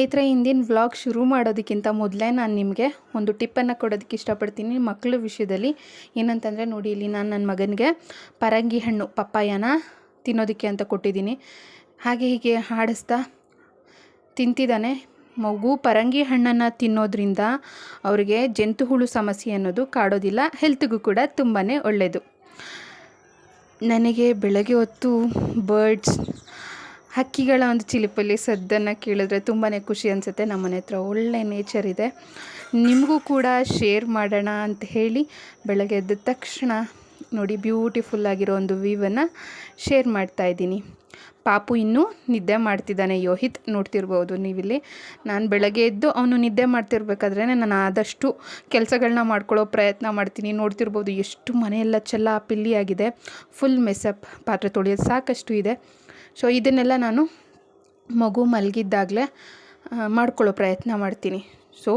ಸ್ನೇಹಿತರೆ, ಇಂದಿನ ವ್ಲಾಗ್ ಶುರು ಮಾಡೋದಕ್ಕಿಂತ ಮೊದಲೇ ನಾನು ನಿಮಗೆ ಒಂದು ಟಿಪ್ಪನ್ನು ಕೊಡೋದಕ್ಕೆ ಇಷ್ಟಪಡ್ತೀನಿ. ಮಕ್ಕಳ ವಿಷಯದಲ್ಲಿ ಏನಂತಂದರೆ ನೋಡಿ, ಇಲ್ಲಿ ನಾನು ನನ್ನ ಮಗನಿಗೆ ಪರಂಗಿ ಹಣ್ಣು, ಪಪ್ಪಾಯನ ತಿನ್ನೋದಕ್ಕೆ ಅಂತ ಕೊಟ್ಟಿದ್ದೀನಿ. ಹಾಗೆ ಹೀಗೆ ಹಾಡಿಸ್ತಾ ತಿಂತಿದ್ದಾನೆ. ಮಗು ಪರಂಗಿ ಹಣ್ಣನ್ನು ತಿನ್ನೋದ್ರಿಂದ ಅವರಿಗೆ ಜಂತು ಹುಳು ಸಮಸ್ಯೆ ಅನ್ನೋದು ಕಾಡೋದಿಲ್ಲ, ಹೆಲ್ತ್ಗೂ ಕೂಡ ತುಂಬಾ ಒಳ್ಳೆಯದು ನನಗೆ ಬೆಳಗ್ಗೆ ಹೊತ್ತು ಬರ್ಡ್ಸ್ ಹಕ್ಕಿಗಳ ಒಂದು ಚಿಲಿಪಲ್ಲಿ ಸದ್ದನ್ನು ಕೇಳಿದ್ರೆ ತುಂಬಾ ಖುಷಿ ಅನಿಸುತ್ತೆ. ನಮ್ಮ ಮನೆ ಹತ್ರ ಒಳ್ಳೆ ನೇಚರ್ ಇದೆ. ನಿಮಗೂ ಕೂಡ ಶೇರ್ ಮಾಡೋಣ ಅಂತ ಹೇಳಿ ಬೆಳಗ್ಗೆ ಎದ್ದ ತಕ್ಷಣ ನೋಡಿ ಬ್ಯೂಟಿಫುಲ್ ಆಗಿರೋ ಒಂದು ವ್ಯೂವನ್ನು ಶೇರ್ ಮಾಡ್ತಾ ಇದ್ದೀನಿ. ಪಾಪು ಇನ್ನೂ ನಿದ್ದೆ ಮಾಡ್ತಿದ್ದಾನೆ ಯೋಹಿತ್, ನೋಡ್ತಿರ್ಬೋದು ನೀವಿಲ್ಲಿ. ನಾನು ಬೆಳಗ್ಗೆ ಎದ್ದು ಅವನು ನಿದ್ದೆ ಮಾಡ್ತಿರ್ಬೇಕಾದ್ರೆ ನಾನು ಆದಷ್ಟು ಕೆಲಸಗಳನ್ನ ಮಾಡ್ಕೊಳ್ಳೋ ಪ್ರಯತ್ನ ಮಾಡ್ತೀನಿ. ನೋಡ್ತಿರ್ಬೋದು ಎಷ್ಟು ಮನೆಯೆಲ್ಲ ಚೆಲ್ಲ ಪಿಲ್ಲಿ ಆಗಿದೆ ಫುಲ್ ಮೆಸಪ್ ಪಾತ್ರೆ ತೊಳೆಯೋದು ಸಾಕಷ್ಟು ಇದೆ. ಸೊ ಇದನ್ನೆಲ್ಲ ನಾನು ಮಗು ಮಲಗಿದ್ದಾಗಲೇ ಮಾಡ್ಕೊಳ್ಳೋ ಪ್ರಯತ್ನ ಮಾಡ್ತೀನಿ. So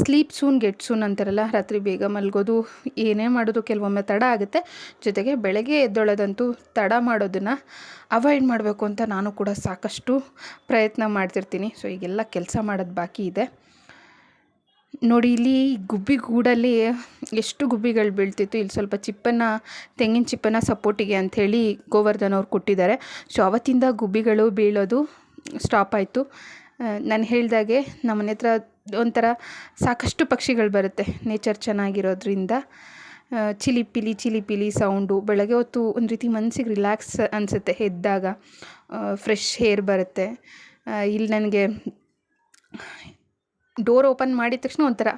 sleep soon get soon ಅಂತಾರಲ್ಲ, ರಾತ್ರಿ ಬೇಗ ಮಲಗೋದು, ಏನೇ ಮಾಡೋದು ಕೆಲವೊಮ್ಮೆ ತಡ ಆಗುತ್ತೆ. ಜೊತೆಗೆ ಬೆಳಗ್ಗೆ ಎದ್ದೊಳೋದಂತೂ ತಡ ಮಾಡೋದನ್ನು ಅವಾಯ್ಡ್ ಮಾಡಬೇಕು ಅಂತ ನಾನು ಕೂಡ ಸಾಕಷ್ಟು ಪ್ರಯತ್ನ ಮಾಡ್ತಿರ್ತೀನಿ. ಸೊ ಈಗೆಲ್ಲ ಕೆಲಸ ಮಾಡೋದು ಬಾಕಿ ಇದೆ. ನೋಡಿ, ಇಲ್ಲಿ ಗುಬ್ಬಿ ಗೂಡಲ್ಲಿ ಎಷ್ಟು ಗುಬ್ಬಿಗಳು ಬೀಳ್ತಿತ್ತು. ಇಲ್ಲಿ ಸ್ವಲ್ಪ ಚಿಪ್ಪನ್ನು, ತೆಂಗಿನ ಚಿಪ್ಪನ್ನು ಸಪೋರ್ಟಿಗೆ ಅಂಥೇಳಿ ಗೋವರ್ಧನ್ ಅವ್ರು ಕೊಟ್ಟಿದ್ದಾರೆ. ಸೊ, ಅವತ್ತಿಂದ ಗುಬ್ಬಿಗಳು ಬೀಳೋದು ಸ್ಟಾಪ್ ಆಯಿತು. ನಾನು ಹೇಳಿದಾಗೆ ನಮ್ಮ ಮನೆ ಹತ್ರ ಒಂಥರ ಸಾಕಷ್ಟು ಪಕ್ಷಿಗಳು ಬರುತ್ತೆ ನೇಚರ್ ಚೆನ್ನಾಗಿರೋದ್ರಿಂದ. ಚಿಲಿಪಿಲಿ ಚಿಲಿಪಿಲಿ ಸೌಂಡು. ಬೆಳಗ್ಗೆ ಹೊತ್ತು ಒಂದು ರೀತಿ ಮನಸ್ಸಿಗೆ ರಿಲ್ಯಾಕ್ಸ್ ಅನಿಸುತ್ತೆ ಎದ್ದಾಗ. ಫ್ರೆಶ್ ಏರ್ ಬರುತ್ತೆ. ಇಲ್ಲಿ ನನಗೆ ಡೋರ್ ಓಪನ್ ಮಾಡಿದ ತಕ್ಷಣ ಒಂಥರ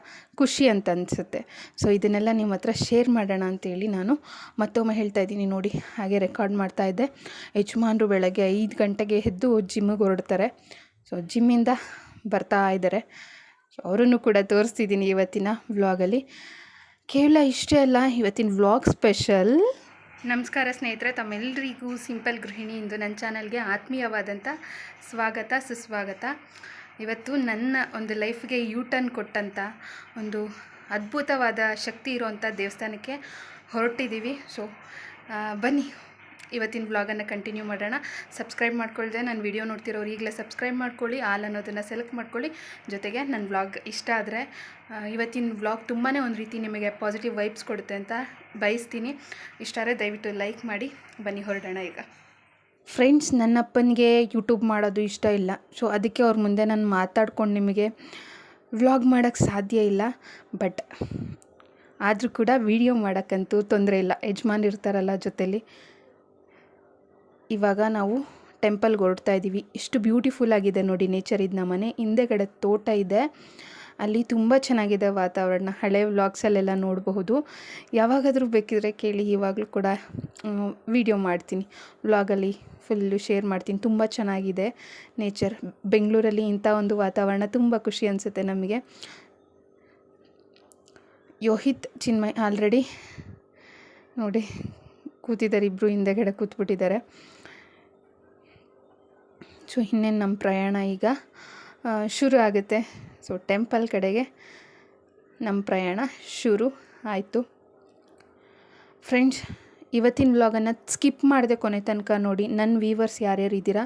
ಖುಷಿ ಅಂತ ಅನಿಸುತ್ತೆ. ಸೊ ಇದನ್ನೆಲ್ಲ ನಿಮ್ಮ ಹತ್ರ ಶೇರ್ ಮಾಡೋಣ ಅಂತೇಳಿ ನಾನು ಮತ್ತೊಮ್ಮೆ ಹೇಳ್ತಾ ಇದ್ದೀನಿ. ನೋಡಿ, ಹಾಗೆ ರೆಕಾರ್ಡ್ ಮಾಡ್ತಾ ಇದ್ದೆ. ಯಜಮಾನರು ಬೆಳಗ್ಗೆ ಐದು ಗಂಟೆಗೆ ಎದ್ದು ಜಿಮ್ಮಿಗೆ ಹೊರಡ್ತಾರೆ. ಸೊ ಜಿಮ್ಮಿಂದ ಬರ್ತಾ ಇದ್ದಾರೆ. ಅವರನ್ನು ಕೂಡ ತೋರಿಸ್ತಿದ್ದೀನಿ ಇವತ್ತಿನ ವ್ಲಾಗಲ್ಲಿ ಕೇವಲ ಇಷ್ಟೇ ಅಲ್ಲ, ಇವತ್ತಿನ ವ್ಲಾಗ್ ಸ್ಪೆಷಲ್ ನಮಸ್ಕಾರ ಸ್ನೇಹಿತರೆ ತಮ್ಮೆಲ್ಲರಿಗೂ ಸಿಂಪಲ್ ಗೃಹಿಣಿ ಇಂದು ನನ್ನ ಚಾನಲ್ಗೆ ಆತ್ಮೀಯವಾದಂಥ ಸ್ವಾಗತ, ಸುಸ್ವಾಗತ. ಇವತ್ತು ನನ್ನ ಒಂದು ಲೈಫ್ಗೆ ಯೂ ಟರ್ನ್ ಕೊಟ್ಟಂಥ ಒಂದು ಅದ್ಭುತವಾದ ಶಕ್ತಿ ಇರುವಂಥ ದೇವಸ್ಥಾನಕ್ಕೆ ಹೊರಟಿದ್ದೀವಿ. ಸೊ ಬನ್ನಿ. ಇವತ್ತಿನ ವ್ಲಾಗನ್ನು ಕಂಟಿನ್ಯೂ ಮಾಡೋಣ. ಸಬ್ಸ್ಕ್ರೈಬ್ ಮಾಡ್ಕೊಳ್ದೆ. ನಾನು ವಿಡಿಯೋ ನೋಡ್ತಿರೋರು ಈಗಲೇ ಸಬ್ಸ್ಕ್ರೈಬ್ ಮಾಡ್ಕೊಳ್ಳಿ. ಆಲ್ ಅನ್ನೋದನ್ನು ಸೆಲೆಕ್ಟ್ ಮಾಡ್ಕೊಳ್ಳಿ. ಜೊತೆಗೆ ನನ್ನ ವ್ಲಾಗ್ ಇಷ್ಟ ಆದರೆ ಇವತ್ತಿನ ವ್ಲಾಗ್ ತುಂಬಾ ಒಂದು ರೀತಿ ನಿಮಗೆ ಪಾಸಿಟಿವ್ ವೈಬ್ಸ್ ಕೊಡುತ್ತೆ ಅಂತ ಬಯಸ್ತೀನಿ. ಇಷ್ಟ ಆದರೆ ದಯವಿಟ್ಟು ಲೈಕ್ ಮಾಡಿ. ಬನ್ನಿ, ಹೊರಡೋಣ ಈಗ. ಫ್ರೆಂಡ್ಸ್, ನನ್ನಪ್ಪನಿಗೆ ಯೂಟ್ಯೂಬ್ ಮಾಡೋದು ಇಷ್ಟ ಇಲ್ಲ. ಸೊ, ಅದಕ್ಕೆ ಅವ್ರ ಮುಂದೆ ನಾನು ಮಾತಾಡ್ಕೊಂಡು ನಿಮಗೆ ವ್ಲಾಗ್ ಮಾಡೋಕ್ಕೆ ಸಾಧ್ಯ ಇಲ್ಲ. ಬಟ್, ಆದರೂ ಕೂಡ ವಿಡಿಯೋ ಮಾಡೋಕ್ಕಂತೂ ತೊಂದರೆ ಇಲ್ಲ. ಯಜಮಾನ್ ಇರ್ತಾರಲ್ಲ ಜೊತೇಲಿ. ಇವಾಗ ನಾವು ಟೆಂಪಲ್ಗೆ ಹೊರಡ್ತಾ ಇದ್ದೀವಿ. ಎಷ್ಟು ಬ್ಯೂಟಿಫುಲ್ ಆಗಿದೆ ನೋಡಿ, ನೇಚರ್ ಇದು ನಮ್ಮನೆ ಹಿಂದೆಗಡೆ ತೋಟ ಇದೆ. ಅಲ್ಲಿ ತುಂಬ ಚೆನ್ನಾಗಿದೆ ವಾತಾವರಣ. ಹಳೆ ವ್ಲಾಗ್ಸಲ್ಲೆಲ್ಲ ನೋಡಬಹುದು. ಯಾವಾಗಾದರೂ ಬೇಕಿದ್ರೆ ಕೇಳಿ, ಇವಾಗಲೂ ಕೂಡ ವಿಡಿಯೋ ಮಾಡ್ತೀನಿ. ವ್ಲಾಗಲ್ಲಿ ಫುಲ್ಲು ಶೇರ್ ಮಾಡ್ತೀನಿ. ತುಂಬ ಚೆನ್ನಾಗಿದೆ ನೇಚರ್. ಬೆಂಗಳೂರಲ್ಲಿ ಇಂಥ ಒಂದು ವಾತಾವರಣ ತುಂಬ ಖುಷಿ ಅನಿಸುತ್ತೆ ನಮಗೆ. ಯೋಹಿತ್ ಚಿನ್ಮಯ್ ಆಲ್ರೆಡಿ ನೋಡಿ ಕೂತಿದ್ದಾರೆ ಇಬ್ಬರು ಹಿಂದೆಗಡೆ ಕೂತ್ಬಿಟ್ಟಿದ್ದಾರೆ. ಸೊ, ಇನ್ನೇನು ನಮ್ಮ ಪ್ರಯಾಣ ಈಗ? ಶುರು ಆಗುತ್ತೆ. ಸೊ, ಟೆಂಪಲ್ ಕಡೆಗೆ ನಮ್ಮ ಪ್ರಯಾಣ ಶುರು. ಆಯಿತು. ಫ್ರೆಂಡ್ಸ್ ಇವತ್ತಿನ ವ್ಲಾಗನ್ನು ಸ್ಕಿಪ್ ಮಾಡಿದೆ ಕೊನೆ ತನಕ ನೋಡಿ ನನ್ನ ವೀವರ್ಸ್ ಯಾರ್ಯಾರು ಇದ್ದೀರಾ,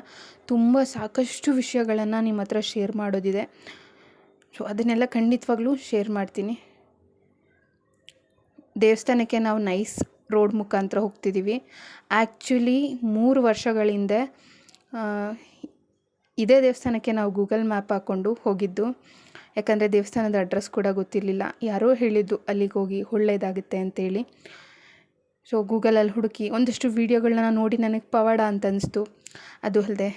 ತುಂಬ ಸಾಕಷ್ಟು ವಿಷಯಗಳನ್ನು ನಿಮ್ಮ ಹತ್ರ ಶೇರ್ ಮಾಡೋದಿದೆ. ಸೊ ಅದನ್ನೆಲ್ಲ ಖಂಡಿತವಾಗ್ಲೂ ಶೇರ್ ಮಾಡ್ತೀನಿ. ದೇವಸ್ಥಾನಕ್ಕೆ ನಾವು ನೈಸ್ ರೋಡ್ ಮುಖಾಂತರ ಹೋಗ್ತಿದ್ದೀವಿ ಆ್ಯಕ್ಚುಲಿ ಮೂರು ವರ್ಷಗಳ ಹಿಂದೆ ಇದೇ ದೇವಸ್ಥಾನಕ್ಕೆ ನಾವು ಗೂಗಲ್ ಮ್ಯಾಪ್ ಹಾಕ್ಕೊಂಡು ಹೋಗಿದ್ದು. ಯಾಕಂದರೆ ದೇವಸ್ಥಾನದ ಅಡ್ರೆಸ್ ಕೂಡ ಗೊತ್ತಿರಲಿಲ್ಲ. ಯಾರೋ ಹೇಳಿದ್ದು ಅಲ್ಲಿಗೆ ಹೋಗಿ ಒಳ್ಳೆಯದಾಗುತ್ತೆ ಅಂತೇಳಿ. ಸೊ ಗೂಗಲಲ್ಲಿ ಹುಡುಕಿ ಒಂದಷ್ಟು ವೀಡಿಯೋಗಳನ್ನ ನೋಡಿ ನನಗೆ ಪವಾಡ ಅಂತ ಅನ್ನಿಸ್ತು ಅದು ಅಲ್ಲದೆ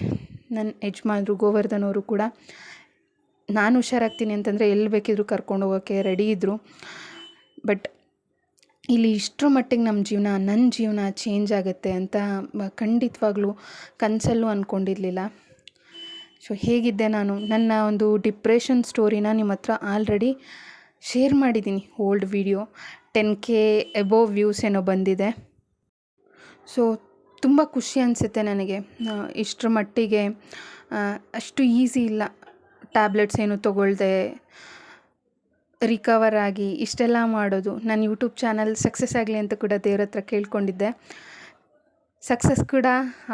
ನನ್ನ ಯಜಮಾನ್ರು ಗೋವರ್ಧನ್ ಅವರು ಕೂಡ ನಾನು ಹುಷಾರಾಗ್ತೀನಿ ಅಂತಂದರೆ ಎಲ್ಲಿ ಬೇಕಿದ್ರು ಕರ್ಕೊಂಡು ಹೋಗೋಕ್ಕೆ ರೆಡಿ ಇದ್ದರು ಬಟ್ ಇಲ್ಲಿ ಇಷ್ಟರ ಮಟ್ಟಿಗೆ ನಮ್ಮ ಜೀವನ ನನ್ನ ಜೀವನ ಚೇಂಜ್ ಆಗುತ್ತೆ ಅಂತ ಖಂಡಿತವಾಗ್ಲೂ ಕನಸಲ್ಲೂ ಅಂದ್ಕೊಂಡಿರಲಿಲ್ಲ ಸೊ ಹೇಗಿದ್ದೆ ನಾನು? ನನ್ನ ಒಂದು ಡಿಪ್ರೆಷನ್ ಸ್ಟೋರಿನ ನಿಮ್ಮ ಹತ್ರ ಆಲ್ರೆಡಿ ಶೇರ್ ಮಾಡಿದ್ದೀನಿ old video ten K above views ಏನೋ ಬಂದಿದೆ. ಸೊ ತುಂಬ ಖುಷಿ ಅನಿಸುತ್ತೆ ನನಗೆ. ಇಷ್ಟರ ಮಟ್ಟಿಗೆ ಅಷ್ಟು ಈಸಿ ಇಲ್ಲ ಟ್ಯಾಬ್ಲೆಟ್ಸ್ ಏನು ತೊಗೊಳ್ದೆ ರಿಕವರ್ ಆಗಿ ಇಷ್ಟೆಲ್ಲ ಮಾಡೋದು. ನನ್ನ ಯೂಟ್ಯೂಬ್ ಚಾನಲ್ ಸಕ್ಸಸ್ ಆಗಲಿ ಅಂತ ಕೂಡ ದೇವ್ರ ಹತ್ರ ಕೇಳ್ಕೊಂಡಿದ್ದೆ. ಸಕ್ಸಸ್ ಕೂಡ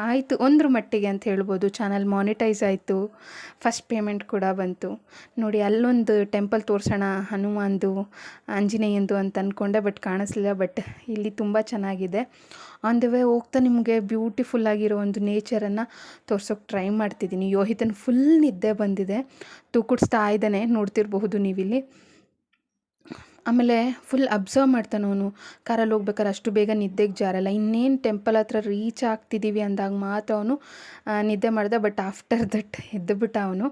ಆಯಿತು, ಒಂದ್ರ ಮಟ್ಟಿಗೆ ಅಂತ ಹೇಳ್ಬೋದು. ಚಾನಲ್ ಮಾನಿಟೈಸ್ ಆಯಿತು ಫಸ್ಟ್ ಪೇಮೆಂಟ್ ಕೂಡ ಬಂತು. ನೋಡಿ, ಅಲ್ಲೊಂದು ಟೆಂಪಲ್ ತೋರಿಸೋಣ, ಹನುಮಾನ್ದು, ಆಂಜನೇಯಂದು ಅಂತ ಅಂದ್ಕೊಂಡೆ ಬಟ್ ಕಾಣಿಸ್ಲಿಲ್ಲ ಬಟ್ ಇಲ್ಲಿ ತುಂಬ ಚೆನ್ನಾಗಿದೆ. ಆನ್ ದ ವೇ ಹೋಗ್ತಾ ನಿಮಗೆ ಬ್ಯೂಟಿಫುಲ್ ಆಗಿರೋ ಒಂದು ನೇಚರನ್ನು ತೋರ್ಸೋಕೆ ಟ್ರೈ ಮಾಡ್ತಿದ್ದೀನಿ. ಯೋಹಿತನ ಫುಲ್ ನಿದ್ದೆ ಬಂದಿದೆ. ತೂಕುಡಿಸ್ತಾ ಇದ್ದಾನೆ, ನೋಡ್ತಿರಬಹುದು ನೀವಿಲ್ಲಿ. ಆಮೇಲೆ ಫುಲ್ ಅಬ್ಸರ್ವ್ ಮಾಡ್ತಾನೆ ಅವನು. ಕಾರಲ್ಲಿ ಹೋಗ್ಬೇಕಾದ್ರೆ ಅಷ್ಟು ಬೇಗ ನಿದ್ದೆಗೆ ಜಾರಲ್ಲ. ಇನ್ನೇನು ಟೆಂಪಲ್ ಹತ್ರ ರೀಚ್ ಆಗ್ತಿದ್ದೀವಿ ಅಂದಾಗ ಮಾತ್ರ ಅವನು ನಿದ್ದೆ ಮಾಡಿದೆ. ಬಟ್ ಆಫ್ಟರ್ ದಟ್ ಎದ್ದುಬಿಟ್ಟ ಅವನು.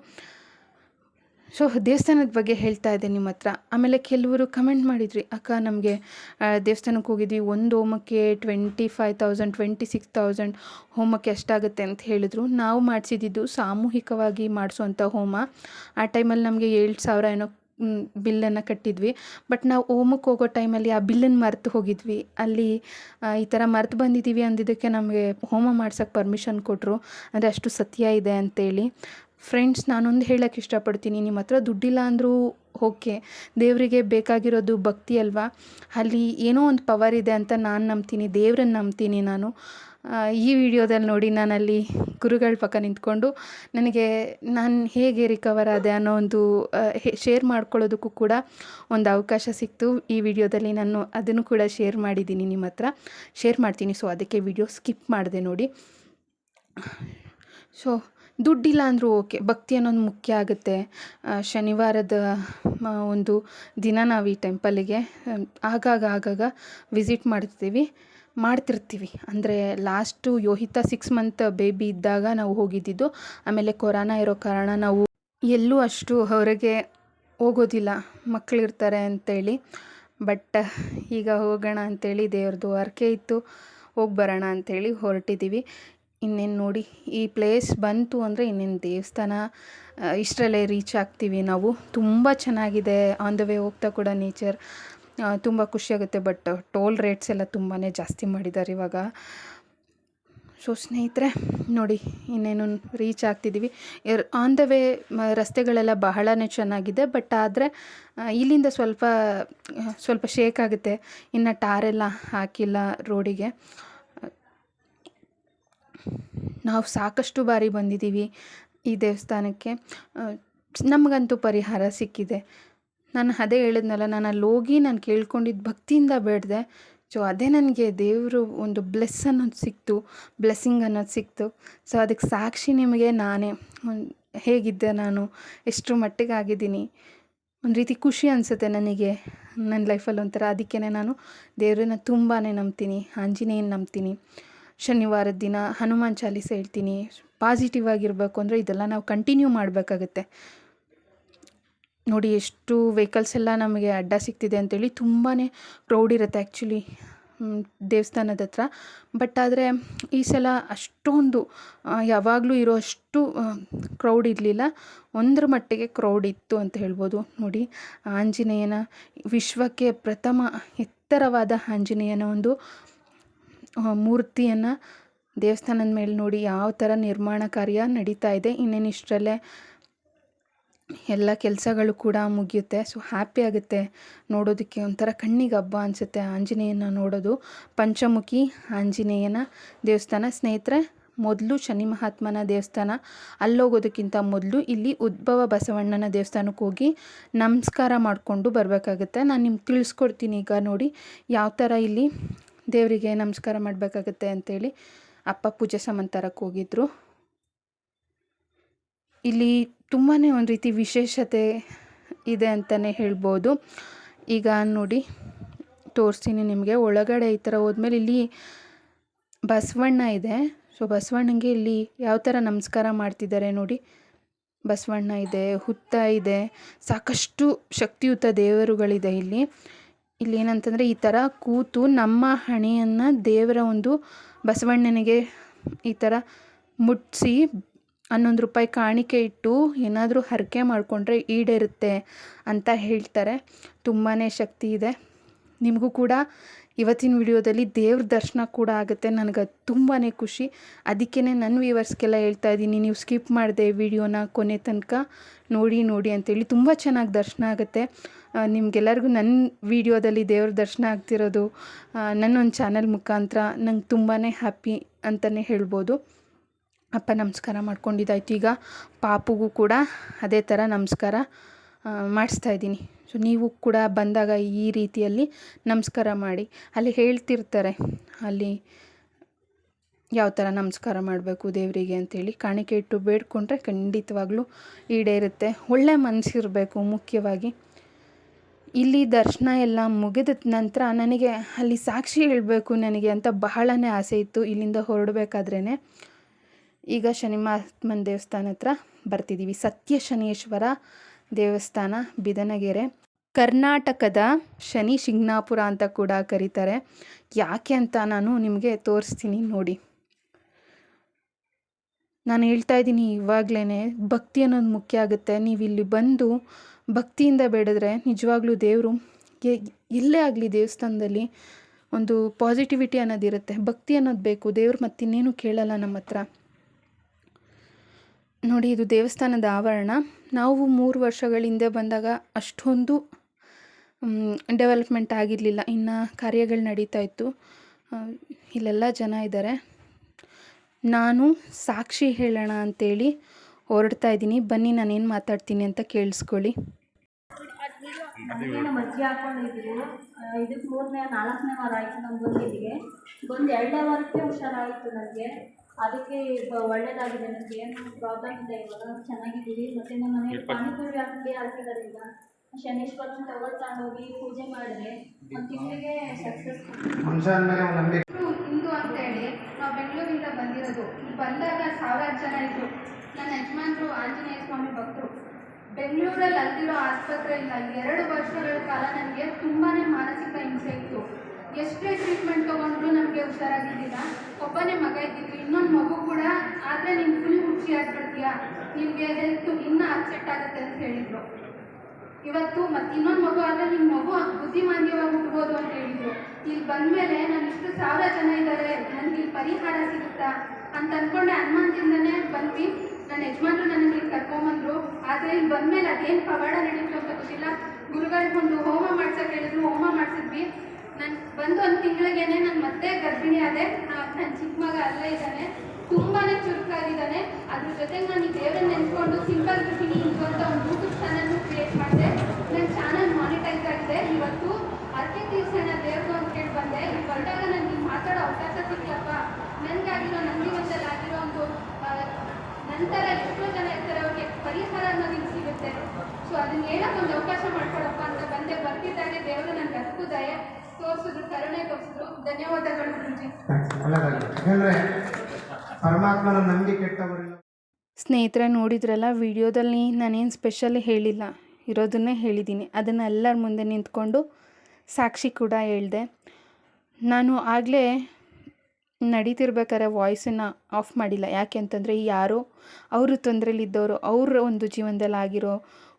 ಸೊ ದೇವಸ್ಥಾನದ ಬಗ್ಗೆ ಹೇಳ್ತಾ ಇದ್ದೆ ನಿಮ್ಮ ಹತ್ರ. ಆಮೇಲೆ ಕೆಲವರು ಕಮೆಂಟ್ ಮಾಡಿದ್ರಿ, ಅಕ್ಕ, ನಮಗೆ ದೇವಸ್ಥಾನಕ್ಕೆ ಹೋಗಿದ್ವಿ. ಒಂದು ಹೋಮಕ್ಕೆ twenty five thousand twenty six thousand ಹೋಮಕ್ಕೆ ಎಷ್ಟಾಗುತ್ತೆ ಅಂತ ಹೇಳಿದ್ರು. ನಾವು ಮಾಡಿಸಿದ್ದು ಸಾಮೂಹಿಕವಾಗಿ ಮಾಡಿಸುವಂಥ ಹೋಮ. ಆ ಟೈಮಲ್ಲಿ ನಮಗೆ ಏಳು ಸಾವಿರ ಏನೋ ಬಿಲ್ಲನ್ನು ಕಟ್ಟಿದ್ವಿ. ಬಟ್ ನಾವು ಓಮಕ್ಕೆ ಹೋಗೋ ಟೈಮಲ್ಲಿ ಆ ಬಿಲ್ಲನ್ನು ಮರೆತು ಹೋಗಿದ್ವಿ. ಅಲ್ಲಿ ಈ ಥರ ಮರೆತು ಬಂದಿದ್ದೀವಿ ಅಂದಿದ್ದಕ್ಕೆ ನಮಗೆ ಹೋಮ ಮಾಡ್ಸೋಕ್ಕೆ ಪರ್ಮಿಷನ್ ಕೊಟ್ಟರು ಅಂದರೆ ಅಷ್ಟು ಸತ್ಯ ಇದೆ ಅಂತೇಳಿ. ಫ್ರೆಂಡ್ಸ್ ನಾನೊಂದು ಹೇಳೋಕ್ಕೆ ಇಷ್ಟಪಡ್ತೀನಿ. ನಿಮ್ಮ ಹತ್ರ ದುಡ್ಡಿಲ್ಲ ಅಂದರೂ ಓಕೆ. ದೇವರಿಗೆ ಬೇಕಾಗಿರೋದು ಭಕ್ತಿ ಅಲ್ವಾ? ಅಲ್ಲಿ ಏನೋ ಒಂದು ಪವರ್ ಇದೆ ಅಂತ ನಾನು ನಂಬ್ತೀನಿ. ದೇವ್ರನ್ನ ನಂಬ್ತೀನಿ ನಾನು. ಈ ವಿಡಿಯೋದಲ್ಲಿ ನೋಡಿ ನಾನಲ್ಲಿ ಗುರುಗಳ ಪಕ್ಕ ನಿಂತ್ಕೊಂಡು ನನಗೆ ನಾನು ಹೇಗೆ ರಿಕವರ್ ಆದೆ ಅನ್ನೋ ಒಂದು ಶೇರ್ ಮಾಡ್ಕೊಳ್ಳೋದಕ್ಕೂ ಕೂಡ ಒಂದು ಅವಕಾಶ ಸಿಕ್ತು. ಈ ವಿಡಿಯೋದಲ್ಲಿ ನಾನು ಅದನ್ನು ಕೂಡ ಶೇರ್ ಮಾಡಿದ್ದೀನಿ ನಿಮ್ಮ ಹತ್ರ. ಶೇರ್ ಮಾಡ್ತೀನಿ. ಸೊ ಅದಕ್ಕೆ ವಿಡಿಯೋ ಸ್ಕಿಪ್ ಮಾಡಿದೆ ನೋಡಿ. ಸೊ ದುಡ್ಡಿಲ್ಲ ಅಂದರೂ ಓಕೆ ಭಕ್ತಿ ಅನ್ನೋದು ಮುಖ್ಯ ಆಗುತ್ತೆ. ಶನಿವಾರದ ಒಂದು ದಿನ ನಾವು ಈ ಟೆಂಪಲಿಗೆ ಆಗಾಗ ಆಗಾಗ ವಿಸಿಟ್ ಮಾಡ್ತೀವಿ. ಮಾಡ್ತಿರ್ತೀವಿ. ಅಂದರೆ last Yohita six month baby ಇದ್ದಾಗ ನಾವು ಹೋಗಿದ್ದಿದ್ದು, ಆಮೇಲೆ ಕೊರೋನಾ ಇರೋ ಕಾರಣ ನಾವು ಎಲ್ಲೂ ಅಷ್ಟು ಹೊರಗೆ ಹೋಗೋದಿಲ್ಲ. ಮಕ್ಕಳಿರ್ತಾರೆ ಅಂತೇಳಿ. ಬಟ್ ಈಗ ಹೋಗೋಣ ಅಂತೇಳಿ ದೇವ್ರದ್ದು ಹರಕೆ ಇತ್ತು. ಹೋಗಿ ಬರೋಣ ಅಂಥೇಳಿ ಹೊರಟಿದ್ದೀವಿ. ಇನ್ನೇನು ನೋಡಿ, ಈ ಪ್ಲೇಸ್ ಬಂತು ಅಂದರೆ ಇನ್ನೇನು ದೇವಸ್ಥಾನ ಇಷ್ಟರಲ್ಲೇ ರೀಚ್ ಆಗ್ತೀವಿ ನಾವು. ತುಂಬ ಚೆನ್ನಾಗಿದೆ. ಆನ್ ದ ವೇ ಹೋಗ್ತಾ ಕೂಡ ನೇಚರ್ ತುಂಬ ಖುಷಿಯಾಗುತ್ತೆ ಬಟ್ ಟೋಲ್ ರೇಟ್ಸ್ ಎಲ್ಲ ತುಂಬಾ ಜಾಸ್ತಿ ಮಾಡಿದ್ದಾರೆ ಇವಾಗ. ಸೊ ಸ್ನೇಹಿತರೆ, ನೋಡಿ, ಇನ್ನೇನು ರೀಚ್ ಆಗ್ತಿದ್ದೀವಿ ಆನ್ ದ ವೇ ರಸ್ತೆಗಳೆಲ್ಲ ಬಹಳನೇ ಚೆನ್ನಾಗಿದೆ ಬಟ್ ಆದರೆ ಇಲ್ಲಿಂದ ಸ್ವಲ್ಪ ಸ್ವಲ್ಪ ಶೇಕ್ ಆಗುತ್ತೆ. ಇನ್ನು ಟಾರೆಲ್ಲ ಹಾಕಿಲ್ಲ ರೋಡಿಗೆ. ನಾವು ಸಾಕಷ್ಟು ಬಾರಿ ಬಂದಿದ್ದೀವಿ ಈ ದೇವಸ್ಥಾನಕ್ಕೆ. ನಮಗಂತೂ ಪರಿಹಾರ ಸಿಕ್ಕಿದೆ. ನಾನು ಅದೇ ಹೇಳಿದ್ನಲ್ಲ, ನಾನು ಅಲ್ಲಿ ಹೋಗಿ ನಾನು ಕೇಳ್ಕೊಂಡಿದ್ದು ಭಕ್ತಿಯಿಂದ ಬೇಡಿದೆ. ಸೊ ಅದೇ ನನಗೆ ದೇವರು ಒಂದು ಬ್ಲೆಸ್ ಅನ್ನೋದು ಸಿಕ್ತು ಬ್ಲೆಸ್ಸಿಂಗ್ ಅನ್ನೋದು ಸಿಕ್ತು. ಸೊ ಅದಕ್ಕೆ ಸಾಕ್ಷಿ ನಿಮಗೆ ನಾನೇ. ಹೇಗಿದ್ದೆ ನಾನು ಎಷ್ಟು ಮಟ್ಟಿಗೆ ಆಗಿದ್ದೀನಿ. ಒಂದು ರೀತಿ ಖುಷಿ ಅನಿಸುತ್ತೆ ನನಗೆ, ನನ್ನ ಲೈಫಲ್ಲಿ ಒಂಥರ. ಅದಕ್ಕೇ ನಾನು ದೇವರನ್ನ ತುಂಬಾ ನಂಬ್ತೀನಿ ಆಂಜನೇಯನ ನಂಬ್ತೀನಿ. ಶನಿವಾರದ ದಿನ ಹನುಮಾನ್ ಚಾಲೀಸ ಹೇಳ್ತೀನಿ. ಪಾಸಿಟಿವ್ ಆಗಿರಬೇಕು ಅಂದರೆ ಇದೆಲ್ಲ ನಾವು ಕಂಟಿನ್ಯೂ ಮಾಡಬೇಕಾಗತ್ತೆ. ನೋಡಿ ಎಷ್ಟು ವೆಹಿಕಲ್ಸ್ ಎಲ್ಲ ನಮಗೆ ಅಡ್ಡ ಸಿಗ್ತಿದೆ ಅಂತೇಳಿ ತುಂಬಾ ಕ್ರೌಡ್ ಇರುತ್ತೆ ಆ್ಯಕ್ಚುಲಿ ದೇವಸ್ಥಾನದ ಹತ್ರ. ಬಟ್ ಆದರೆ ಈ ಸಲ ಅಷ್ಟೊಂದು ಯಾವಾಗಲೂ ಇರೋ ಅಷ್ಟು ಕ್ರೌಡ್ ಇರಲಿಲ್ಲ. ಒಂದರ ಮಟ್ಟಿಗೆ ಕ್ರೌಡ್ ಇತ್ತು ಅಂತ ಹೇಳ್ಬೋದು. ನೋಡಿ, ಆಂಜನೇಯನ ವಿಶ್ವಕ್ಕೆ ಪ್ರಥಮ ಎತ್ತರವಾದ ಆಂಜನೇಯನ ಒಂದು ಮೂರ್ತಿಯನ್ನು ದೇವಸ್ಥಾನದ ಮೇಲೆ ನೋಡಿ ಯಾವ ಥರ ನಿರ್ಮಾಣ ಕಾರ್ಯ ನಡೀತಾ ಇದೆ. ಇನ್ನೇನು ಇಷ್ಟರಲ್ಲೇ ಎಲ್ಲ ಕೆಲಸಗಳು ಕೂಡ ಮುಗಿಯುತ್ತೆ. ಸೊ ಹ್ಯಾಪಿ ಆಗುತ್ತೆ ನೋಡೋದಕ್ಕೆ. ಒಂಥರ ಕಣ್ಣಿಗೆ ಹಬ್ಬ ಅನಿಸುತ್ತೆ ಆಂಜನೇಯನ ನೋಡೋದು. ಪಂಚಮುಖಿ ಆಂಜನೇಯನ ದೇವಸ್ಥಾನ. ಸ್ನೇಹಿತರೆ, ಮೊದಲು ಶನಿ ಮಹಾತ್ಮನ ದೇವಸ್ಥಾನ. ಅಲ್ಲೋಗೋದಕ್ಕಿಂತ ಮೊದಲು ಇಲ್ಲಿ ಉದ್ಭವ ಬಸವಣ್ಣನ ದೇವಸ್ಥಾನಕ್ಕೆ ಹೋಗಿ ನಮಸ್ಕಾರ ಮಾಡಿಕೊಂಡು ಬರಬೇಕಾಗುತ್ತೆ. ನಾನು ನಿಮ್ಗೆ ತಿಳಿಸ್ಕೊಡ್ತೀನಿ ಈಗ ನೋಡಿ ಯಾವ ಥರ ಇಲ್ಲಿ ದೇವರಿಗೆ ನಮಸ್ಕಾರ ಮಾಡಬೇಕಾಗತ್ತೆ ಅಂತೇಳಿ ಅಪ್ಪ ಪೂಜೆ ಸಮಂತರಕ್ಕೆ ಹೋಗಿದ್ರು. ಇಲ್ಲಿ ತುಂಬಾ ಒಂದು ರೀತಿ ವಿಶೇಷತೆ ಇದೆ ಅಂತಲೇ ಹೇಳ್ಬೋದು. ಈಗ ನೋಡಿ, ತೋರಿಸ್ತೀನಿ ನಿಮಗೆ. ಒಳಗಡೆ ಈ ಥರ ಹೋದ್ಮೇಲೆ ಇಲ್ಲಿ ಬಸವಣ್ಣ ಇದೆ. ಸೊ ಬಸವಣ್ಣಂಗೆ ಇಲ್ಲಿ ಯಾವ ಥರ ನಮಸ್ಕಾರ ಮಾಡ್ತಿದ್ದಾರೆ ನೋಡಿ. ಬಸವಣ್ಣ ಇದೆ, ಹುತ್ತ ಇದೆ, ಸಾಕಷ್ಟು ಶಕ್ತಿಯುತ ದೇವರುಗಳಿದೆ ಇಲ್ಲಿ. ಇಲ್ಲಿ ಏನಂತಂದರೆ, ಈ ಥರ ಕೂತು ನಮ್ಮ ಹಣೆಯನ್ನು ದೇವರ ಒಂದು ಬಸವಣ್ಣನಿಗೆ ಈ ಥರ ಮುಟ್ಟಿಸಿ ಹನ್ನೊಂದು ರೂಪಾಯಿ ಕಾಣಿಕೆ ಇಟ್ಟು ಏನಾದರೂ ಹರಕೆ ಮಾಡಿಕೊಂಡ್ರೆ ಈಡೇರುತ್ತೆ ಅಂತ ಹೇಳ್ತಾರೆ. ತುಂಬಾ ಶಕ್ತಿ ಇದೆ. ನಿಮಗೂ ಕೂಡ ಇವತ್ತಿನ ವಿಡಿಯೋದಲ್ಲಿ ದೇವ್ರ ದರ್ಶನ ಕೂಡ ಆಗುತ್ತೆ. ನನಗೆ ಅದು ತುಂಬಾ ಖುಷಿ. ಅದಕ್ಕೇ ನನ್ನ ವ್ಯೂವರ್ಸ್ಗೆಲ್ಲ ಹೇಳ್ತಾ ಇದ್ದೀನಿ, ನೀವು ಸ್ಕಿಪ್ ಮಾಡಿದೆ ವಿಡಿಯೋನ ಕೊನೆ ತನಕ ನೋಡಿ ನೋಡಿ ಅಂತೇಳಿ. ತುಂಬ ಚೆನ್ನಾಗಿ ದರ್ಶನ ಆಗುತ್ತೆ. ನಿಮಗೆಲ್ಲರಿಗೂ ನನ್ನ ವಿಡಿಯೋದಲ್ಲಿ ದೇವ್ರ ದರ್ಶನ ಆಗ್ತಿರೋದು ನನ್ನೊಂದು ಚಾನಲ್ ಮುಖಾಂತರ ನಂಗೆ ತುಂಬಾ ಹ್ಯಾಪಿ ಅಂತಲೇ ಹೇಳ್ಬೋದು. ಅಪ್ಪ ನಮಸ್ಕಾರ ಮಾಡ್ಕೊಂಡಿದ್ದಾಯ್ತು. ಈಗ ಪಾಪುಗೂ ಕೂಡ ಅದೇ ಥರ ನಮಸ್ಕಾರ ಮಾಡಿಸ್ತಾ ಇದ್ದೀನಿ. ಸೊ ನೀವು ಕೂಡ ಬಂದಾಗ ಈ ರೀತಿಯಲ್ಲಿ ನಮಸ್ಕಾರ ಮಾಡಿ. ಅಲ್ಲಿ ಹೇಳ್ತಿರ್ತಾರೆ, ಅಲ್ಲಿ ಯಾವ ಥರ ನಮಸ್ಕಾರ ಮಾಡಬೇಕು ದೇವರಿಗೆ ಅಂತೇಳಿ. ಕಾಣಿಕೆ ಇಟ್ಟು ಬೇಡ್ಕೊಂಡ್ರೆ ಖಂಡಿತವಾಗ್ಲೂ ಈಡೇರುತ್ತೆ. ಒಳ್ಳೆ ಮನಸ್ಸಿರಬೇಕು ಮುಖ್ಯವಾಗಿ. ಇಲ್ಲಿ ದರ್ಶನ ಎಲ್ಲ ಮುಗಿದ ನಂತರ ನನಗೆ ಅಲ್ಲಿ ಸಾಕ್ಷಿ ಹೇಳಬೇಕು ನನಗೆ ಅಂತ ಬಹಳನೇ ಆಸೆ ಇತ್ತು. ಇಲ್ಲಿಂದ ಹೊರಡಬೇಕಾದ್ರೇ ಈಗ ಶನಿ ಮಹಾತ್ಮನ ದೇವಸ್ಥಾನ ಹತ್ರ ಬರ್ತಿದ್ದೀವಿ ಸತ್ಯ ಶನೇಶ್ವರ ದೇವಸ್ಥಾನ, ಬಿದನಗೆರೆ. ಕರ್ನಾಟಕದ ಶನಿ ಶಿಂಗ್ನಾಪುರ ಅಂತ ಕೂಡ ಕರೀತಾರೆ. ಯಾಕೆ ಅಂತ ನಾನು ನಿಮಗೆ ತೋರಿಸ್ತೀನಿ ನೋಡಿ. ನಾನು ಹೇಳ್ತಾ ಇದ್ದೀನಿ ಇವಾಗಲೇ ಭಕ್ತಿ ಅನ್ನೋದು ಮುಖ್ಯ ಆಗುತ್ತೆ. ನೀವು ಇಲ್ಲಿ ಬಂದು ಭಕ್ತಿಯಿಂದ ಬೇಡಿದ್ರೆ ನಿಜವಾಗ್ಲೂ ದೇವರು ಎಲ್ಲೇ ಆಗಲಿ ದೇವಸ್ಥಾನದಲ್ಲಿ ಒಂದು ಪಾಸಿಟಿವಿಟಿ ಅನ್ನೋದಿರುತ್ತೆ. ಭಕ್ತಿ ಅನ್ನೋದು ಬೇಕು. ದೇವ್ರು ಮತ್ತಿನ್ನೇನು ಕೇಳಲ್ಲ ನಮ್ಮ ಹತ್ರ. ನೋಡಿ, ಇದು ದೇವಸ್ಥಾನದ ಆವರಣ. ನಾವು ಮೂರು ವರ್ಷಗಳ ಹಿಂದೆ ಬಂದಾಗ ಅಷ್ಟೊಂದು ಡೆವಲಪ್ಮೆಂಟ್ ಆಗಿರಲಿಲ್ಲ. ಇನ್ನು ಕಾರ್ಯಗಳು ನಡೀತಾ ಇತ್ತು. ಇಲ್ಲೆಲ್ಲ ಜನ ಇದ್ದಾರೆ. ನಾನು ಸಾಕ್ಷಿ ಹೇಳೋಣ ಅಂತೇಳಿ ಹೊರಡ್ತಾ ಇದ್ದೀನಿ. ಬನ್ನಿ, ನಾನೇನು ಮಾತಾಡ್ತೀನಿ ಅಂತ ಕೇಳಿಸ್ಕೊಳ್ಳಿ. ಇದಕ್ಕೆ ಮೂರನೇ, ನಾಲ್ಕನೇ ವಾರ ಆಯಿತು ನಮ್ಮ ಬಂದಿದ್ದೀವಿ ಒಂದು ಎರಡನೇ ವಾರಕ್ಕೆ ಹುಷಾರಾಯಿತು ನನಗೆ ಅದಕ್ಕೆ ಒಳ್ಳೇದಾಗಿದೆ. ನನಗೆ ಏನು ಪ್ರಾಬ್ಲಮ್ ಇಲ್ಲ ಇವಾಗ. ಚೆನ್ನಾಗಿದ್ದೀವಿ. ಮತ್ತೆ ನಮ್ಮ ಮನೆಯಲ್ಲಿ ಪಾನಿಪುರಿ ಹಾಕಿ ಹಾಕಿದ್ದಾರೆ ಈಗ. ಶನೇಶ್ವರನ ತಗೊಳ್ ಹೋಗಿ ಪೂಜೆ ಮಾಡಿದೆ. ಒಂದು ತಿಂಗಳಿಗೆ ಸಕ್ಸಸ್ ಹಿಂದೂ ಅಂತೇಳಿ ನಾವು ಬೆಂಗಳೂರಿಂದ ಬಂದಿರೋದು. ಬಂದಾಗ ಸಾವಿರಾರು ಜನ ಇದ್ರು. ನನ್ನ ಯಜಮಾನರು ಆಂಜನೇಯ ಸ್ವಾಮಿ ಭಕ್ತರು. ಬೆಂಗಳೂರಲ್ಲಿ ಅಲ್ಲಿರೋ ಆಸ್ಪತ್ರೆಯಿಂದ ಎರಡು ವರ್ಷಗಳ ಕಾಲ ನನಗೆ ತುಂಬಾ ಮಾನಸಿಕ ಹಿಂಸೆ ಇತ್ತು. ಎಷ್ಟೇ ಟ್ರೀಟ್ಮೆಂಟ್ ತೊಗೊಂಡ್ರು ನಮಗೆ ಹುಷಾರಾಗಿದ್ದಿಲ್ಲ. ಒಬ್ಬನೇ ಮಗ ಇದ್ದಿದ್ರು, ಇನ್ನೊಂದು ಮಗು ಕೂಡ ಆದರೆ ನೀನು ಫುಲ್ ಹುಚ್ಚಿ ಆಗ್ಬಿಡ್ತೀಯಾ? ನಿನಗೆ ಹೆಲ್ತ್ ಇನ್ನೂ ಅಪ್ಸೆಟ್ ಆಗುತ್ತೆ ಅಂತ ಹೇಳಿದರು. ಇವತ್ತು ಮತ್ತು ಇನ್ನೊಂದು ಮಗು ಆದರೆ ನಿಮ್ಮ ಮಗು ಬುದ್ಧಿಮಾಂದ್ಯವಾಗಿ ಹುಡ್ಬೋದು ಅಂತ ಹೇಳಿದರು. ಇಲ್ಲಿ ಬಂದಮೇಲೆ ನಾನು ಇಷ್ಟು ಸಾವಿರ ಜನ ಇದ್ದಾರೆ ನನಗೆ ಇಲ್ಲಿ ಪರಿಹಾರ ಸಿಗುತ್ತಾ? ಅಂತ ಅಂದ್ಕೊಂಡೆ ಹನುಮಂತಿಂದನೇ ಬಂದ್ವಿ. ನನ್ನ ಯಜಮಾನ್ರು ನನಗೆ ಇಲ್ಲಿ ಕರ್ಕೊಂಬಂದ್ರು. ಆದರೆ ಇಲ್ಲಿ ಬಂದಮೇಲೆ ಅದೇನು ಪವಾಡ ನಡೀತು ಅಂತ ಗೊತ್ತಿಲ್ಲ. ಗುರುಗಳಿಗೆ ಒಂದು ಹೋಮ ಮಾಡ್ಸೋಕೆ ಹೇಳಿದ್ರು, ಹೋಮ ಮಾಡಿಸಿದ್ವಿ. ನಾನು ಬಂದು ಒಂದು ತಿಂಗಳಿಗೇನೆ ನಾನು ಮತ್ತೆ ಗರ್ಭಿಣಿ ಆದೆ. ನನ್ನ ಚಿಕ್ಕ ಮಗ ಅಲ್ಲೇ ಇದ್ದಾನೆ. ತುಂಬಾ ಚುರುಕಾಗಿದ್ದಾನೆ. ಅದ್ರ ಜೊತೆಗೆ ನಾನು ಈ ದೇವರನ್ನ ನೆನ್ಸ್ಕೊಂಡು ಸಿಂಪಲ್ ಗರ್ಭಿಣಿ ಅಂತ ಒಂದು ಯೂಟ್ಯೂಬ್ ಚಾನಲ್ನು ಕ್ರಿಯೇಟ್ ಮಾಡಿದೆ. ನನ್ನ ಚಾನಲ್ ಮಾನಿಟೈಸ್ ಆಗಿದೆ. ಇವತ್ತು ಅರ್ಕೆ ತೀರ್ಸೋಣ ದೇವರು ಅಂತ ಕೇಳಿ ಬಂದೆ. ಇಲ್ಲಿ ಹೊರಟಾಗ ನನಗೆ ಮಾತಾಡೋ ಅವಕಾಶ ಸಿಗ್ಲಪ್ಪ. ನನಗಾಗಿರೋ ನಂದಿವತ್ತಲ್ಲಿ ಆಗಿರೋ ಒಂದು ನಂತರ ಎಷ್ಟೋ ಜನ ಇರ್ತಾರೆ. ಅವ್ರಿಗೆ ಪರಿಹಾರ ಅನ್ನೋದು ಇಲ್ಲಿ ಸಿಗುತ್ತೆ. ಸೊ ಅದನ್ನ ಏನಕ್ಕೊಂದು ಅವಕಾಶ ಮಾಡ್ಕೊಡಪ್ಪ ಅಂತ ಬಂದೆ. ಬರ್ತಿದ್ದಾಗೆ ದೇವರು. ನನಗೆ ಅದಕ್ಕೂ ತೋರಿಸಿದ್ರು ಕರುಣೆ ತೋರಿಸಿದ್ರು. ಧನ್ಯವಾದಗಳು ಗುರುಜಿ. ಒಳ್ಳೆದಾಗಲಿ. ಯಾಕಂದರೆ ಪರಮಾತ್ಮನ ನಂಬಿಕೆ ಕೆಟ್ಟವರಿಲ್ಲ ಸ್ನೇಹಿತರೆ ನೋಡಿದ್ರಲ್ಲ ವಿಡಿಯೋದಲ್ಲಿ ನಾನೇನು ಸ್ಪೆಷಲ್ ಹೇಳಿಲ್ಲ. ಇರೋದನ್ನೇ ಹೇಳಿದ್ದೀನಿ ಅದನ್ನು ಎಲ್ಲರ ಮುಂದೆ ನಿಂತ್ಕೊಂಡು ಸಾಕ್ಷಿ ಕೂಡ ಹೇಳಿದೆ. ನಾನು ಆಗಲೇ ನಡೀತಿರ್ಬೇಕಾದ್ರೆ ವಾಯ್ಸನ್ನು ಆಫ್ ಮಾಡಿಲ್ಲ. ಯಾಕೆ ಅಂತಂದರೆ ಯಾರೋ ಅವರು ತೊಂದರೆಲಿದ್ದವರು ಅವರ ಒಂದು ಜೀವನದಲ್ಲಿ ಆಗಿರೋ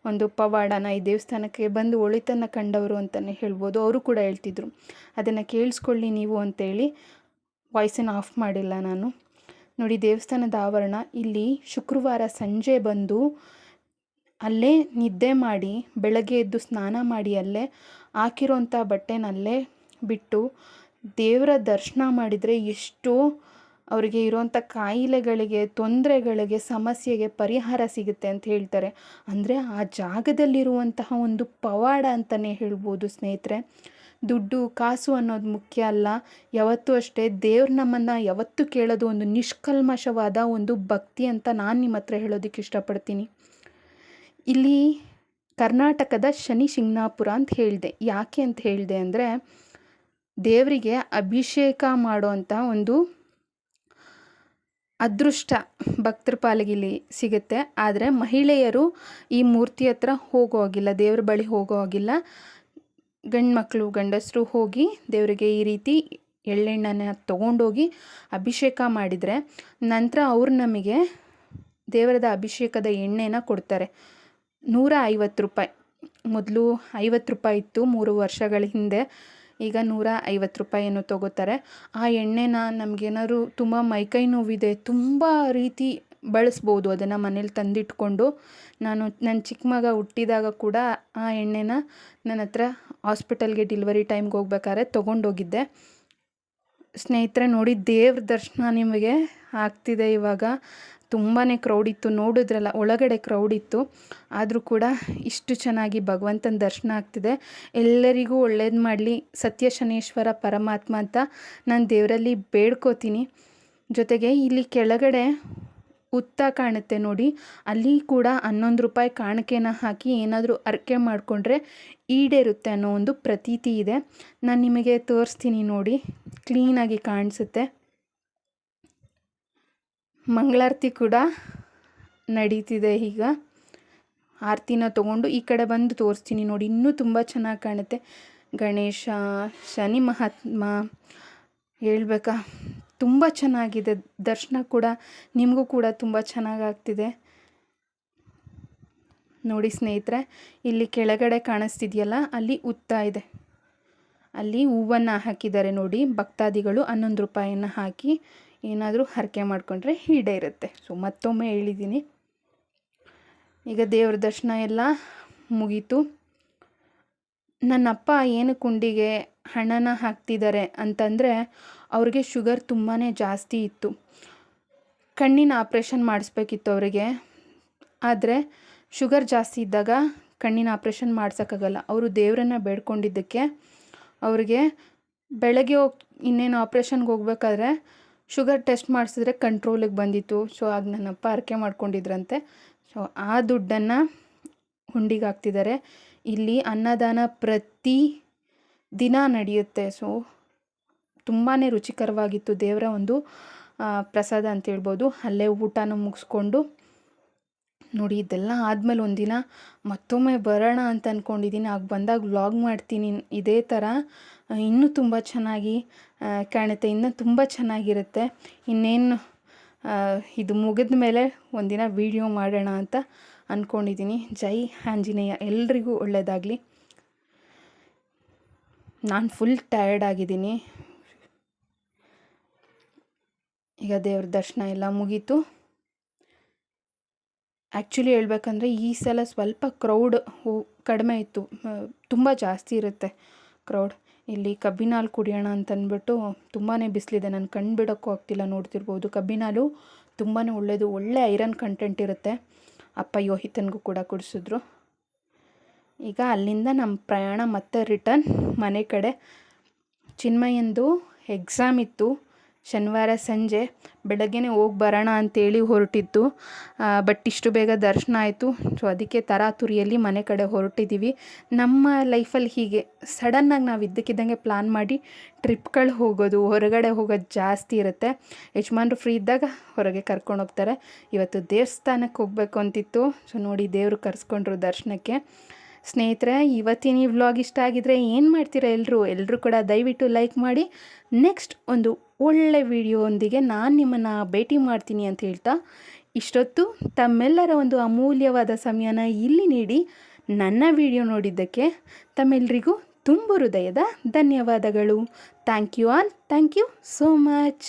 ಒಂದು ಪವಾಡನ ಈ ದೇವಸ್ಥಾನಕ್ಕೆ ಬಂದು ಒಳಿತನ್ನು ಕಂಡವರು ಅಂತಲೇ ಹೇಳ್ಬೋದು. ಅವರು ಕೂಡ ಹೇಳ್ತಿದ್ರು. ಅದನ್ನು ಕೇಳಿಸ್ಕೊಳ್ಳಿ ನೀವು ಅಂತೇಳಿ ವಾಯ್ಸನ್ನು ಆಫ್ ಮಾಡಿಲ್ಲ ನಾನು. ನೋಡಿ ದೇವಸ್ಥಾನದ ಆವರಣ, ಇಲ್ಲಿ ಶುಕ್ರವಾರ ಸಂಜೆ ಬಂದು ಅಲ್ಲೇ ನಿದ್ದೆ ಮಾಡಿ, ಬೆಳಗ್ಗೆ ಎದ್ದು ಸ್ನಾನ ಮಾಡಿ ಅಲ್ಲೇ ಹಾಕಿರೋಂಥ ಬಟ್ಟೆನಲ್ಲೇ ಬಿಟ್ಟು ದೇವರ ದರ್ಶನ ಮಾಡಿದರೆ ಎಷ್ಟೋ ಅವರಿಗೆ ಇರೋಂಥ ಕಾಯಿಲೆಗಳಿಗೆ, ತೊಂದರೆಗಳಿಗೆ, ಸಮಸ್ಯೆಗೆ ಪರಿಹಾರ ಸಿಗುತ್ತೆ ಅಂತ ಹೇಳ್ತಾರೆ. ಅಂದರೆ ಆ ಜಾಗದಲ್ಲಿರುವಂತಹ ಒಂದು ಪವಾಡ ಅಂತಲೇ ಹೇಳ್ಬೋದು ಸ್ನೇಹಿತರೆ. ದುಡ್ಡು, ಕಾಸು ಅನ್ನೋದು ಮುಖ್ಯ ಅಲ್ಲ. ಯಾವತ್ತೂ ಅಷ್ಟೇ ದೇವ್ರು ನಮ್ಮನ್ನು ಯಾವತ್ತು ಕೇಳೋದು ಒಂದು ನಿಷ್ಕಲ್ಮಶವಾದ ಒಂದು ಭಕ್ತಿ ಅಂತ ನಾನು ನಿಮ್ಮ ಹತ್ರ ಹೇಳೋದಕ್ಕೆ ಇಷ್ಟಪಡ್ತೀನಿ. ಇಲ್ಲಿ ಕರ್ನಾಟಕದ ಶನಿ ಶಿಂಗ್ನಾಪುರ ಅಂತ ಹೇಳಿದೆ. ಯಾಕೆ ಅಂತ ಹೇಳಿದೆ ಅಂದರೆ ದೇವರಿಗೆ ಅಭಿಷೇಕ ಮಾಡೋವಂಥ ಒಂದು ಅದೃಷ್ಟ ಭಕ್ತರ ಪಾಲಿಗಿಲಿ ಸಿಗುತ್ತೆ. ಆದರೆ ಮಹಿಳೆಯರು ಈ ಮೂರ್ತಿ ಹತ್ರ ಹೋಗೋ ಹಾಗಿಲ್ಲ, ದೇವ್ರ ಬಳಿ ಹೋಗೋ ಹಾಗಿಲ್ಲ. ಗಂಡು ಮಕ್ಕಳು ಗಂಡಸರು ಹೋಗಿ ದೇವರಿಗೆ ಈ ರೀತಿ ಎಳ್ಳೆಣ್ಣನ ತೊಗೊಂಡೋಗಿ ಅಭಿಷೇಕ ಮಾಡಿದರೆ ನಂತರ ಅವ್ರು ನಮಗೆ ದೇವರದ ಅಭಿಷೇಕದ ಎಣ್ಣೆನ ಕೊಡ್ತಾರೆ. ನೂರ ಐವತ್ತು ರೂಪಾಯಿ. ಮೊದಲು ಐವತ್ತು ರೂಪಾಯಿ ಇತ್ತು ಮೂರು ವರ್ಷಗಳ ಹಿಂದೆ. ಈಗ ನೂರ ಐವತ್ತು ರೂಪಾಯಿಯನ್ನು ತೊಗೋತಾರೆ. ಆ ಎಣ್ಣೆನ ನಮಗೇನಾದ್ರು ತುಂಬ ಮೈಕೈ ನೋವಿದೆ, ತುಂಬ ರೀತಿ ಬಳಸ್ಬೋದು ಅದನ್ನು ಮನೇಲಿ ತಂದಿಟ್ಕೊಂಡು. ನಾನು ನನ್ನ ಚಿಕ್ಕ ಮಗ ಹುಟ್ಟಿದಾಗ ಕೂಡ ಆ ಎಣ್ಣೆನ ನನ್ನ ಹತ್ರ ಹಾಸ್ಪಿಟಲ್ಗೆ ಡಿಲ್ವರಿ ಟೈಮ್ಗೆ ಹೋಗ್ಬೇಕಾದ್ರೆ ತೊಗೊಂಡೋಗಿದ್ದೆ. ಸ್ನೇಹಿತರೆ ನೋಡಿ ದೇವ್ರ ದರ್ಶನ ನಿಮಗೆ ಆಗ್ತಿದೆ ಇವಾಗ. ತುಂಬಾ ಕ್ರೌಡ್ ಇತ್ತು, ನೋಡಿದ್ರಲ್ಲ, ಒಳಗಡೆ ಕ್ರೌಡ್ ಇತ್ತು. ಆದರೂ ಕೂಡ ಇಷ್ಟು ಚೆನ್ನಾಗಿ ಭಗವಂತನ ದರ್ಶನ ಆಗ್ತಿದೆ. ಎಲ್ಲರಿಗೂ ಒಳ್ಳೇದು ಮಾಡಲಿ, ಸತ್ಯ ಶನೇಶ್ವರ ಪರಮಾತ್ಮ ಅಂತ ನಾನು ದೇವರಲ್ಲಿ ಬೇಡ್ಕೋತೀನಿ. ಜೊತೆಗೆ ಇಲ್ಲಿ ಕೆಳಗಡೆ ಉತ್ತ ಕಾಣುತ್ತೆ ನೋಡಿ. ಅಲ್ಲಿ ಕೂಡ ಹನ್ನೊಂದು ರೂಪಾಯಿ ಕಾಣಿಕೆನ ಹಾಕಿ ಏನಾದರೂ ಅರ್ಕೆ ಮಾಡಿಕೊಂಡ್ರೆ ಈಡೇರುತ್ತೆ ಅನ್ನೋ ಒಂದು ಪ್ರತೀತಿ ಇದೆ. ನಾನು ನಿಮಗೆ ತೋರಿಸ್ತೀನಿ ನೋಡಿ. ಕ್ಲೀನಾಗಿ ಕಾಣಿಸುತ್ತೆ. ಮಂಗಳಾರತಿ ಕೂಡ ನಡೀತಿದೆ ಈಗ. ಆರತಿನ ತೊಗೊಂಡು ಈ ಕಡೆ ಬಂದು ತೋರಿಸ್ತೀನಿ ನೋಡಿ, ಇನ್ನೂ ತುಂಬ ಚೆನ್ನಾಗಿ ಕಾಣುತ್ತೆ. ಗಣೇಶ, ಶನಿ ಮಹಾತ್ಮ ಹೇಳ್ಬೇಕಾ? ತುಂಬ ಚೆನ್ನಾಗಿದೆ. ದರ್ಶನ ಕೂಡ ನಿಮಗೂ ಕೂಡ ತುಂಬ ಚೆನ್ನಾಗಾಗ್ತಿದೆ ನೋಡಿ ಸ್ನೇಹಿತರೆ, ಇಲ್ಲಿ ಕೆಳಗಡೆ ಕಾಣಿಸ್ತಿದೆಯಲ್ಲ, ಅಲ್ಲಿ ಉತ್ತ ಇದೆ. ಅಲ್ಲಿ ಹೂವನ್ನು ಹಾಕಿದ್ದಾರೆ ನೋಡಿ, ಭಕ್ತಾದಿಗಳು ಹನ್ನೊಂದು ರೂಪಾಯಿಯನ್ನು ಹಾಕಿ ಏನಾದರೂ ಹರಕೆ ಮಾಡಿಕೊಂಡ್ರೆ ಈಡೇರುತ್ತೆ ಸೊ ಮತ್ತೊಮ್ಮೆ ಹೇಳಿದ್ದೀನಿ ಈಗ ದೇವ್ರ ದರ್ಶನ ಎಲ್ಲ ಮುಗೀತು. ನನ್ನ ಅಪ್ಪ ಏನು ಕುಂಡಿಗೆ ಹಣನ ಹಾಕ್ತಿದ್ದಾರೆ ಅಂತಂದರೆ ಅವ್ರಿಗೆ ಶುಗರ್ ತುಂಬಾ ಜಾಸ್ತಿ ಇತ್ತು. ಕಣ್ಣಿನ ಆಪ್ರೇಷನ್ ಮಾಡಿಸ್ಬೇಕಿತ್ತು ಅವರಿಗೆ. ಆದರೆ ಶುಗರ್ ಜಾಸ್ತಿ ಇದ್ದಾಗ ಕಣ್ಣಿನ ಆಪ್ರೇಷನ್ ಮಾಡ್ಸೋಕ್ಕಾಗಲ್ಲ. ಅವರು ದೇವರನ್ನ ಬೇಡ್ಕೊಂಡಿದ್ದಕ್ಕೆ ಅವ್ರಿಗೆ ಬೆಳಗ್ಗೆ ಹೋಗಿ ಇನ್ನೇನು ಆಪ್ರೇಷನ್ಗೆ ಹೋಗ್ಬೇಕಾದ್ರೆ ಶುಗರ್ ಟೆಸ್ಟ್ ಮಾಡಿಸಿದ್ರೆ ಕಂಟ್ರೋಲಿಗೆ ಬಂದಿತ್ತು. ಸೊ, ಆಗ ನನ್ನ ಅಪ್ಪ ಹರಕೆ ಮಾಡ್ಕೊಂಡಿದ್ರಂತೆ. ಸೊ, ಆ ದುಡ್ಡನ್ನು ಹುಂಡಿಗೆ ಹಾಕ್ತಿದ್ದಾರೆ. ಇಲ್ಲಿ ಅನ್ನದಾನ ಪ್ರತಿ ದಿನ ನಡೆಯುತ್ತೆ. ಸೊ ತುಂಬಾ ರುಚಿಕರವಾಗಿತ್ತು ದೇವರ ಒಂದು ಪ್ರಸಾದ ಅಂತ ಹೇಳ್ಬೋದು. ಅಲ್ಲೇ ಊಟನೂ ಮುಗಿಸ್ಕೊಂಡು ನೋಡಿ, ಇದೆಲ್ಲ ಆದಮೇಲೆ ಒಂದಿನ ಮತ್ತೊಮ್ಮೆ ಬರೋಣ ಅಂತ ಅಂದ್ಕೊಂಡಿದ್ದೀನಿ ಆಗ ಬಂದಾಗ ವ್ಲಾಗ್ ಮಾಡ್ತೀನಿ. ಇದೇ ಥರ ಇನ್ನೂ ತುಂಬ ಚೆನ್ನಾಗಿ ಕಾಣುತ್ತೆ. ಇನ್ನೂ ತುಂಬ ಚೆನ್ನಾಗಿರುತ್ತೆ. ಇನ್ನೇನು ಇದು ಮುಗಿದ ಮೇಲೆ ಒಂದಿನ ವೀಡಿಯೋ ಮಾಡೋಣ ಅಂತ ಅಂದ್ಕೊಂಡಿದ್ದೀನಿ ಜೈ ಆಂಜನೇಯ. ಎಲ್ರಿಗೂ ಒಳ್ಳೆಯದಾಗಲಿ ನಾನು ಫುಲ್ ಟಯರ್ಡ್ ಆಗಿದ್ದೀನಿ. ಈಗ ದೇವ್ರ ದರ್ಶನ ಎಲ್ಲ ಮುಗೀತು. ಆ್ಯಕ್ಚುಲಿ ಹೇಳ್ಬೇಕಂದ್ರೆ ಈ ಸಲ ಸ್ವಲ್ಪ ಕ್ರೌಡ್ ಕಡಿಮೆ ಇತ್ತು. ತುಂಬ ಜಾಸ್ತಿ ಇರುತ್ತೆ ಕ್ರೌಡ್ ಇಲ್ಲಿ ಕಬ್ಬಿನಾಲು ಕುಡಿಯೋಣ ಅಂತಂದ್ಬಿಟ್ಟು ತುಂಬಾ ಬಿಸಿಲಿದೆ. ನಾನು ಕಣ್ಣು ಬಿಡೋಕ್ಕೂ ಆಗ್ತಿಲ್ಲ ನೋಡ್ತಿರ್ಬೋದು. ಕಬ್ಬಿನಾಲು ತುಂಬಾ ಒಳ್ಳೆಯದು ಒಳ್ಳೆ ಐರನ್ ಕಂಟೆಂಟ್ ಇರುತ್ತೆ. ಅಪ್ಪ ಯೋಹಿತನಿಗೂ ಕೂಡ ಕುಡಿಸಿದ್ರು. ಈಗ ಅಲ್ಲಿಂದ ನಮ್ಮ ಪ್ರಯಾಣ ಮತ್ತೆ ರಿಟರ್ನ್ ಮನೆ ಕಡೆ. ಚಿನ್ಮಯಂದು ಎಕ್ಸಾಮ್ ಇತ್ತು. ಶನಿವಾರ ಸಂಜೆ ಬೆಳಗ್ಗೆನೇ ಹೋಗಿ ಬರೋಣ ಅಂತೇಳಿ ಹೊರಟಿತ್ತು ಬಟ್ ಇಷ್ಟು ಬೇಗ ದರ್ಶನ ಆಯಿತು. ಸೊ ಅದಕ್ಕೆ ತರಾತುರಿಯಲ್ಲಿ ಮನೆ ಕಡೆ ಹೊರಟಿದ್ದೀವಿ ನಮ್ಮ ಲೈಫಲ್ಲಿ ಹೀಗೆ. ಸಡನ್ನಾಗಿ ನಾವು ಇದ್ದಕ್ಕಿದ್ದಂಗೆ ಪ್ಲ್ಯಾನ್ ಮಾಡಿ ಟ್ರಿಪ್ಗಳು ಹೋಗೋದು, ಹೊರಗಡೆ ಹೋಗೋದು ಜಾಸ್ತಿ ಇರುತ್ತೆ. ಯಜಮಾನ್ರು ಫ್ರೀ ಇದ್ದಾಗ ಹೊರಗೆ ಕರ್ಕೊಂಡು ಹೋಗ್ತಾರೆ. ಇವತ್ತು ದೇವಸ್ಥಾನಕ್ಕೆ ಹೋಗಬೇಕು ಅಂತಿತ್ತು. ಸೊ ನೋಡಿ ದೇವರು ಕರೆಸ್ಕೊಂಡ್ರು ದರ್ಶನಕ್ಕೆ. ಸ್ನೇಹಿತರೆ, ಇವತ್ತಿನ ಈ ವ್ಲಾಗ್ ಇಷ್ಟ ಆಗಿದ್ರೆ ಏನು ಮಾಡ್ತೀರಾ ಎಲ್ಲರೂ ಎಲ್ಲರೂ ಕೂಡ ದಯವಿಟ್ಟು ಲೈಕ್ ಮಾಡಿ. ನೆಕ್ಸ್ಟ್ ಒಂದು ಒಳ್ಳೆ ವಿಡಿಯೋಂದಿಗೆ ನಾನು ನಿಮ್ಮನ್ನು ಭೇಟಿ ಮಾಡ್ತೀನಿ ಅಂತ ಹೇಳ್ತಾ, ಇಷ್ಟೊತ್ತು ತಮ್ಮೆಲ್ಲರ ಒಂದು ಅಮೂಲ್ಯವಾದ ಸಮಯನ ಇಲ್ಲಿ ನೀಡಿ ನನ್ನ ವಿಡಿಯೋ ನೋಡಿದ್ದಕ್ಕೆ ತಮ್ಮೆಲ್ಲರಿಗೂ ತುಂಬ ಹೃದಯದ ಧನ್ಯವಾದಗಳು. Thank you all. Thank you so much.